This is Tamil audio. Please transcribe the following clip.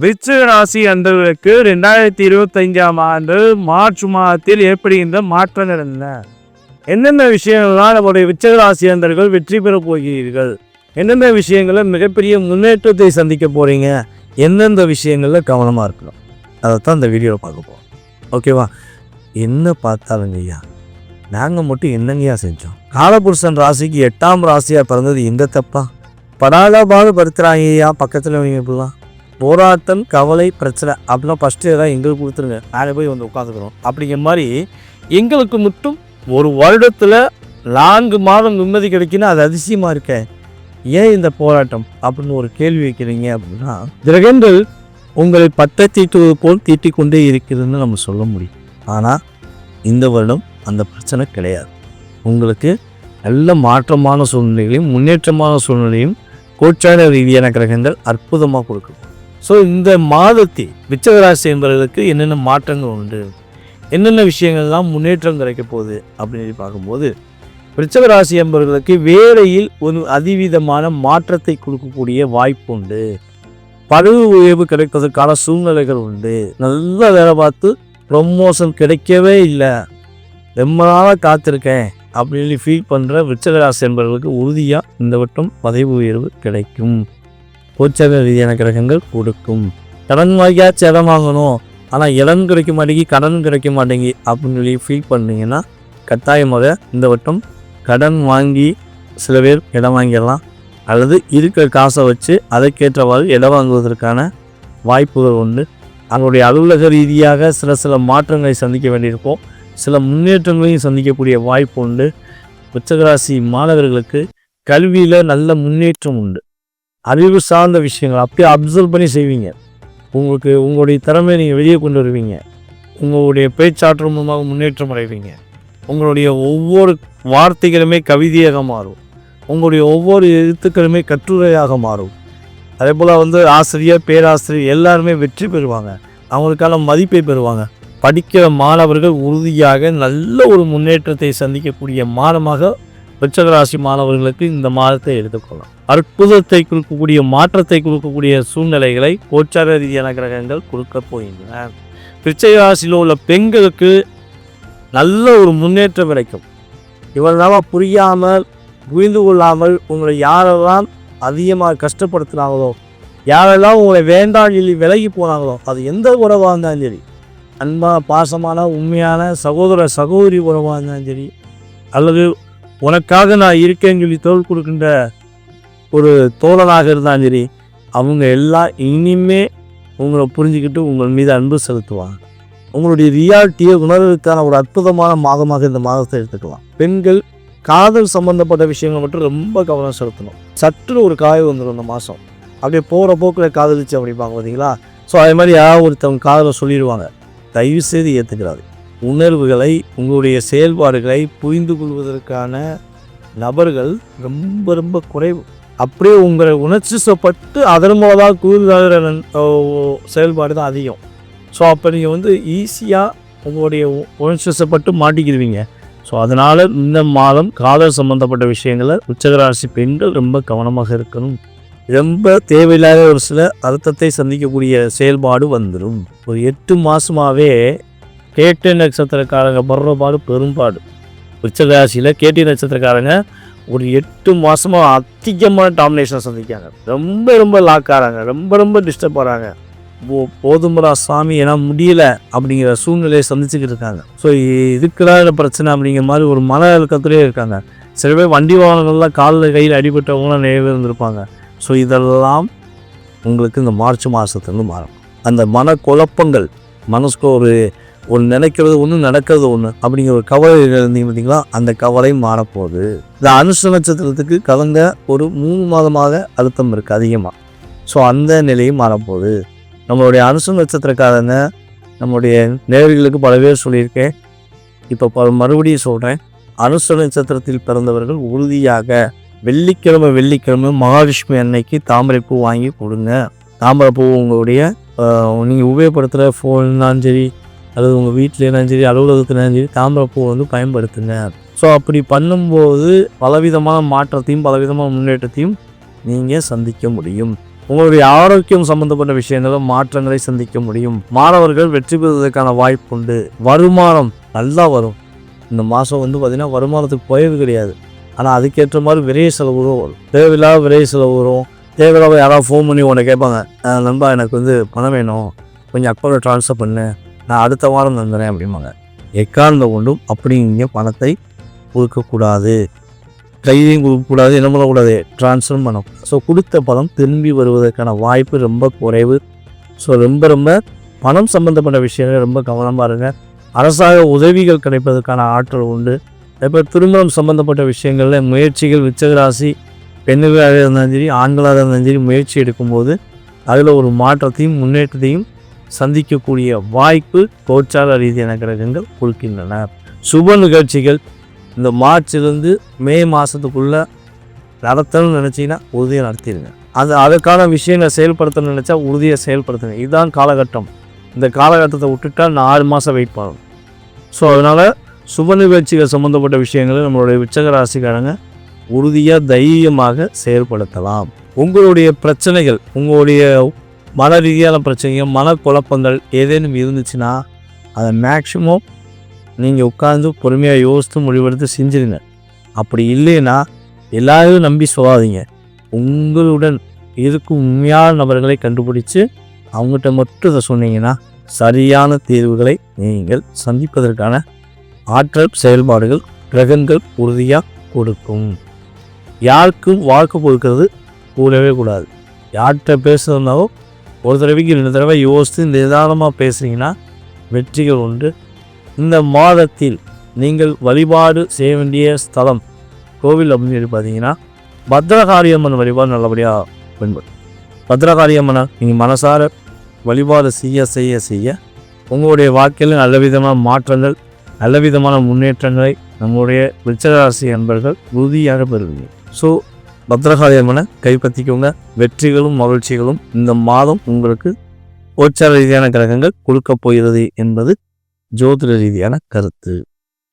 விருச்சிக ராசி அன்பர்களுக்கு ரெண்டாயிரத்தி இருபத்தஞ்சாம் ஆண்டு மார்ச் மாதத்தில் ஏற்படுகின்ற மாற்றங்கள் என்ன எந்தெந்த விஷயங்கள்லாம் நம்முடைய விருச்சிக ராசி அன்பர்கள் வெற்றி பெறப் போகிறீர்கள்? எந்தெந்த விஷயங்களில் மிகப்பெரிய முன்னேற்றத்தை சந்திக்க போகிறீங்க எந்தெந்த விஷயங்களில் கவனமாக இருக்கணும்? அதைத்தான் இந்த வீடியோவில் பார்க்க போகிறோம் ஓகேவா என்ன பார்த்தாலுங்க ஐயா நாங்கள் மட்டும் என்னங்கய்யா செஞ்சோம்? காலபுருஷன் ராசிக்கு எட்டாம் ராசியாக பிறந்தது எந்த தப்பா? படாத பாடு ஐயா பக்கத்தில் இவங்க இப்படிலாம். போராட்டம் கவலை பிரச்சனை அப்படின்னா ஃபஸ்ட்டு தான் எங்களுக்கு கொடுத்துருங்க. நாங்கள் போய் வந்து உட்காந்துக்கிறோம். அப்படிங்கிற மாதிரி எங்களுக்கு மட்டும் ஒரு வருடத்தில் நான்கு மாதம் நிம்மதி கிடைக்குன்னா அது அதிசயமாக இருக்கேன் ஏன் இந்த போராட்டம் அப்படின்னு ஒரு கேள்வி வைக்கிறீங்க அப்படின்னா கிரகங்கள் உங்களை பட்டை தீட்டுவது போல் தீட்டிக் கொண்டே இருக்குதுன்னு நம்ம சொல்ல முடியும். ஆனால் இந்த வருடம் அந்த பிரச்சனை கிடையாது. உங்களுக்கு நல்ல மாற்றமான சூழ்நிலைகளையும் முன்னேற்றமான சூழ்நிலையும் கோச்சார ரீதியான கிரகங்கள் அற்புதமாக கொடுக்கும். ஸோ இந்த மாதத்தில் விச்சகராசி என்பவர்களுக்கு என்னென்ன மாற்றங்கள் உண்டு? என்னென்ன விஷயங்கள்லாம் முன்னேற்றம் கிடைக்க போகுது? அப்படின்னு பார்க்கும்போது விருச்சகராசி என்பவர்களுக்கு வேலையில் ஒரு அதிவிதமான மாற்றத்தை கொடுக்கக்கூடிய வாய்ப்பு உண்டு. பதவி உயர்வு கிடைப்பதற்கான சூழ்நிலைகள் உண்டு. நல்ல வேலை பார்த்து ப்ரொமோஷன் கிடைக்கவே இல்லை. ரொம்ப நாளாக காத்திருக்கேன் அப்படின்னு ஃபீல் பண்ணுற விருச்சகராசி என்பவர்களுக்கு உறுதியாக இந்த வட்டம் பதவி உயர்வு கிடைக்கும். கோச்சக ரீதியான கிரகங்கள் கொடுக்கும். கடன் வாங்கியாச்சும் இடம் வாங்கணும். ஆனால் இடம் கிடைக்க மாட்டேங்கி கடன் கிடைக்க மாட்டேங்கி அப்படின்னு சொல்லி ஃபீல் பண்ணீங்கன்னா கட்டாயமாக இந்த வட்டம் கடன் வாங்கி சில பேர் இடம் வாங்கிடலாம். அல்லது இருக்கிற காசை வச்சு அதற்கேற்றவாறு இடம் வாங்குவதற்கான வாய்ப்புகள் உண்டு. அவங்களுடைய அலுவலக ரீதியாக சில சில மாற்றங்களை சந்திக்க வேண்டியிருக்கும். சில முன்னேற்றங்களையும் சந்திக்கக்கூடிய வாய்ப்பு உண்டு. உச்சகராசி மாணவர்களுக்கு கல்வியில் நல்ல முன்னேற்றம் உண்டு. அறிவு சார்ந்த விஷயங்கள் அப்படியே அப்சர்வ் பண்ணி செய்வீங்க. உங்களுக்கு உங்களுடைய திறமையை நீங்கள் வெளியே கொண்டு வருவீங்க. உங்களுடைய பேச்சாற்றல் மூலமாக முன்னேற்றம் அடைவீங்க. உங்களுடைய ஒவ்வொரு வார்த்தைகளுமே கவிதையாக மாறும். உங்களுடைய ஒவ்வொரு எழுத்துக்களுமே கட்டுரையாக மாறும். அதே போல் வந்து ஆசிரியர் பேராசிரியர் எல்லாருமே வெற்றி பெறுவாங்க. அவங்களுக்கான மதிப்பை பெறுவாங்க. படிக்கிற மாணவர்கள் உறுதியாக நல்ல ஒரு முன்னேற்றத்தை சந்திக்கக்கூடிய மாதமாக விருச்சகராசி மாணவர்களுக்கு இந்த மாதத்தை எடுத்துக்கொள்ளலாம். அற்புதத்தை கொடுக்கக்கூடிய மாற்றத்தை கொடுக்கக்கூடிய சூழ்நிலைகளை கோச்சார ரீதியான கிரகங்கள் கொடுக்க போகின்றன. விருச்சகராசியில் உள்ள பெண்களுக்கு நல்ல ஒரு முன்னேற்றம் கிடைக்கும். இவ்வளவு புரியாமல் புரிந்து கொள்ளாமல் உங்களை யாரெல்லாம் அதிகமாக கஷ்டப்படுத்துனாங்களோ யாரெல்லாம் உங்களை வேண்டாம் சொல்லி விலகி போனாங்களோ அது எந்த உறவாக இருந்தாலும் சரி அன்பான பாசமான உண்மையான சகோதர சகோதரி உறவாக இருந்தாலும் சரி அல்லது உனக்காக நான் இருக்கேன்னு சொல்லி தோல் கொடுக்கின்ற ஒரு தோழனாக இருந்தாலும் சரி அவங்க எல்லாம் இனிமே உங்களை புரிஞ்சுக்கிட்டு உங்கள் மீது அன்பு செலுத்துவாங்க. உங்களுடைய ரியாலிட்டியை உணர்வதற்கான ஒரு அற்புதமான மாதமாக இந்த மாதத்தை எடுத்துக்கலாம். பெண்கள் காதல் சம்பந்தப்பட்ட விஷயங்கள் மட்டும் ரொம்ப கவனம் செலுத்தணும். சற்று ஒரு காய் வந்துடும் இந்த மாதம். அப்படியே போகிற போக்கில் காதலிச்சு அப்படிப்பாங்க பார்த்தீங்களா? ஸோ அதே மாதிரி யாராவது ஒருத்தவங்க காதலை சொல்லிடுவாங்க. தயவு செய்து ஏற்றுக்கிறாரு உணர்வுகளை உங்களுடைய செயல்பாடுகளை புரிந்து கொள்வதற்கான நபர்கள் ரொம்ப ரொம்ப குறைவு. அப்படியே உங்களை உணர்ச்சிசப்பட்டு அதன் மூலமாக கூடுதலான செயல்பாடு தான் அதிகம். ஸோ அப்போ நீங்கள் வந்து ஈஸியாக உங்களுடைய உணர்ச்சிசப்பட்டு மாட்டிக்கிடுவீங்க. ஸோ அதனால் இந்த மாதம் காதல் சம்மந்தப்பட்ட விஷயங்களை உச்சகராசி பெண்கள் ரொம்ப கவனமாக இருக்கணும். ரொம்ப தேவையில்லாத ஒரு சில அர்த்தத்தை சந்திக்கக்கூடிய செயல்பாடு வந்துடும் ஒரு எட்டு மாதமாகவே கேட்ட நட்சத்திரக்காரங்க படுற பாடு பெரும்பாடு உச்சராசியில் கேட்டி நட்சத்திரக்காரங்க ஒரு எட்டு மாதமாக அதிகமான டாமினேஷன் சந்திக்காங்க ரொம்ப ரொம்ப லாக் ஆகிறாங்க ரொம்ப ரொம்ப டிஸ்டர்ப் ஆகிறாங்க போ போதும்பரா சாமி ஏன்னா முடியல அப்படிங்கிற சூழ்நிலையை சந்திச்சுக்கிட்டு இருக்காங்க. ஸோ இதுக்குதான் இந்த பிரச்சனை அப்படிங்கிற மாதிரி ஒரு மன அழுக்கத்திலே இருக்காங்க. சில பேர் வண்டி வாகனங்கள்லாம் காலில் கையில் அடிபட்டவங்களாம் நிறைய பேர் இருந்திருப்பாங்க. ஸோ இதெல்லாம் உங்களுக்கு இந்த மார்ச் மாதத்துலேருந்து மாறும். அந்த மன குழப்பங்கள் மனசுக்கு ஒரு ஒரு நினைக்கிறது ஒன்று நடக்கிறது ஒன்று அப்படிங்கிற ஒரு கவலை இருந்தீங்க பார்த்தீங்களா? அந்த கவலை மாறப்போகுது. இந்த அனுஷ நட்சத்திரத்துக்கு கலந்த ஒரு மூணு மாதமாக அழுத்தம் இருக்குது அதிகமாக ஸோ அந்த நிலையும் மாறப்போகுது. நம்மளுடைய அனுச நட்சத்திரக்காரங்க நம்மளுடைய நேர்களுக்கு பல பேர் சொல்லியிருக்கேன். இப்போ ப மறுபடியும் சொல்கிறேன் அனுச நட்சத்திரத்தில் பிறந்தவர்கள் உறுதியாக வெள்ளிக்கிழமை வெள்ளிக்கிழமை மகாலட்சுமி அன்னைக்கு தாமரைப்பூ வாங்கி கொடுங்க. தாமரைப்பூ உங்களுடைய நீங்கள் உபயோகப்படுத்துகிற ஃபோன்னாலும் சரி அல்லது உங்கள் வீட்டிலேனாலும் சரி அலுவலகத்துலையும் சரி தாமரைப்பூ வந்து பயன்படுத்துங்க. ஸோ அப்படி பண்ணும்போது பலவிதமான மாற்றத்தையும் பலவிதமான முன்னேற்றத்தையும் நீங்கள் சந்திக்க முடியும். உங்களுடைய ஆரோக்கியம் சம்பந்தப்பட்ட விஷயங்களும் மாற்றங்களை சந்திக்க முடியும். மாணவர்கள் வெற்றி பெறுவதற்கான வாய்ப்பு உண்டு. வருமானம் நல்லா வரும். இந்த மாதம் வந்து பார்த்திங்கன்னா வருமானத்துக்கு குறைவு கிடையாது. ஆனால் அதுக்கேற்ற மாதிரி விரைய செலவுகளும் வரும். தேவையில்லாத விரைய செலவு வரும். தேவையில்லாத யாராவது ஃபோன் பண்ணி உன்னை கேட்பாங்க நண்பா எனக்கு வந்து பணம் வேணும். கொஞ்சம் அக்கௌண்ட்டில் ட்ரான்ஸ்ஃபர் பண்ணு. நான் அடுத்த வாரம் தந்துடுறேன் அப்படிம்பாங்க. எக்காரணம் கொண்டும் அப்படி நீங்கள் பணத்தை கொடுக்கக்கூடாது. கையிலையும் கொடுக்கக்கூடாது என்ன பண்ணக்கூடாது? ட்ரான்ஸ்ஃபர் பண்ணணும். ஸோ கொடுத்த பணம் திரும்பி வருவதற்கான வாய்ப்பு ரொம்ப குறைவு. ஸோ ரொம்ப ரொம்ப பணம் சம்மந்தப்பட்ட விஷயங்கள் ரொம்ப கவனமாக இருங்க. அரசாங்க உதவிகள் கிடைப்பதற்கான ஆற்றல் உண்டு. இப்போ திருமணம் சம்மந்தப்பட்ட விஷயங்களில் முயற்சிகள் விச்சகராசி பெண்களாக இருந்தாலும் சரி ஆண்களாக இருந்தாலும் சரி முயற்சி எடுக்கும்போது அதில் ஒரு மாற்றத்தையும் முன்னேற்றத்தையும் சந்திக்கக்கூடிய வாய்ப்பு கோச்சார ரீதியான கிரகங்கள் கொடுக்கின்றன. சுப நிகழ்ச்சிகள் இந்த மார்ச்லேருந்து மே மாதத்துக்குள்ளே நடத்தணும்னு நினச்சிங்கன்னா உறுதியாக நடத்திடுங்க. அது அதுக்கான விஷயங்களை செயல்படுத்தணும்னு நினச்சா உறுதியாக செயல்படுத்துங்க. இதுதான் காலகட்டம். இந்த காலகட்டத்தை விட்டுட்டா நான் ஆறு மாதம் வெயிட் பண்ணணும். ஸோ அதனால் சுப நிகழ்ச்சிகள் சம்மந்தப்பட்ட விஷயங்களை நம்மளுடைய விச்சக ராசிக்காரங்க உறுதியாக தைரியமாக செயல்படுத்தலாம். உங்களுடைய பிரச்சனைகள் உங்களுடைய மன ரீதியான பிரச்சனைகள் மனக்குழப்பங்கள் ஏதேனும் இருந்துச்சுன்னா அதை மேக்சிமம் நீங்கள் உட்காந்து பொறுமையாக யோசித்து முடிவெடுத்து செஞ்சிருங்க. அப்படி இல்லைன்னா எல்லாரையும் நம்பி சொல்லாதீங்க. உங்களுடன் இருக்கும் உண்மையான நபர்களை கண்டுபிடிச்சு அவங்ககிட்ட மட்டும் இதை சொன்னீங்கன்னா சரியான தீர்வுகளை நீங்கள் சந்திப்பதற்கான ஆற்றல் செயல்பாடுகள் கிரகங்கள் உறுதியாக கொடுக்கும். யாருக்கும் வாழ்க்கை கொடுக்கறது கூடவே கூடாது. யார்கிட்ட பேசுறதுனாலும் ஒரு தடவைக்கு ரெண்டு தடவை யோசித்து நிதானமாக பேசுகிறீங்கன்னா வெற்றிகள் உண்டு. இந்த மாதத்தில் நீங்கள் வழிபாடு செய்ய வேண்டிய ஸ்தலம் கோவில் அப்படின்னு சொல்லி பார்த்தீங்கன்னா பத்ரகாரியம்மன் வழிபாடு நல்லபடியாக பின்பற்றும். பத்ரகாரியம்மனை நீங்கள் மனசார வழிபாடு செய்ய செய்ய செய்ய உங்களுடைய வாழ்க்கையில் நல்ல விதமான மாற்றங்கள் நல்ல விதமான முன்னேற்றங்களை நம்முடைய விருச்சராசி அன்பர்கள் உறுதியாக பெறுவீங்க. ஸோ பத்ரகாளியம்மனை கைப்பற்றிக்கோங்க. வெற்றிகளும் மகிழ்ச்சிகளும் இந்த மாதம் உங்களுக்கு கோச்சார ரீதியான கிரகங்கள் கொடுக்க போகிறது என்பது ஜோதிட ரீதியான கருத்து.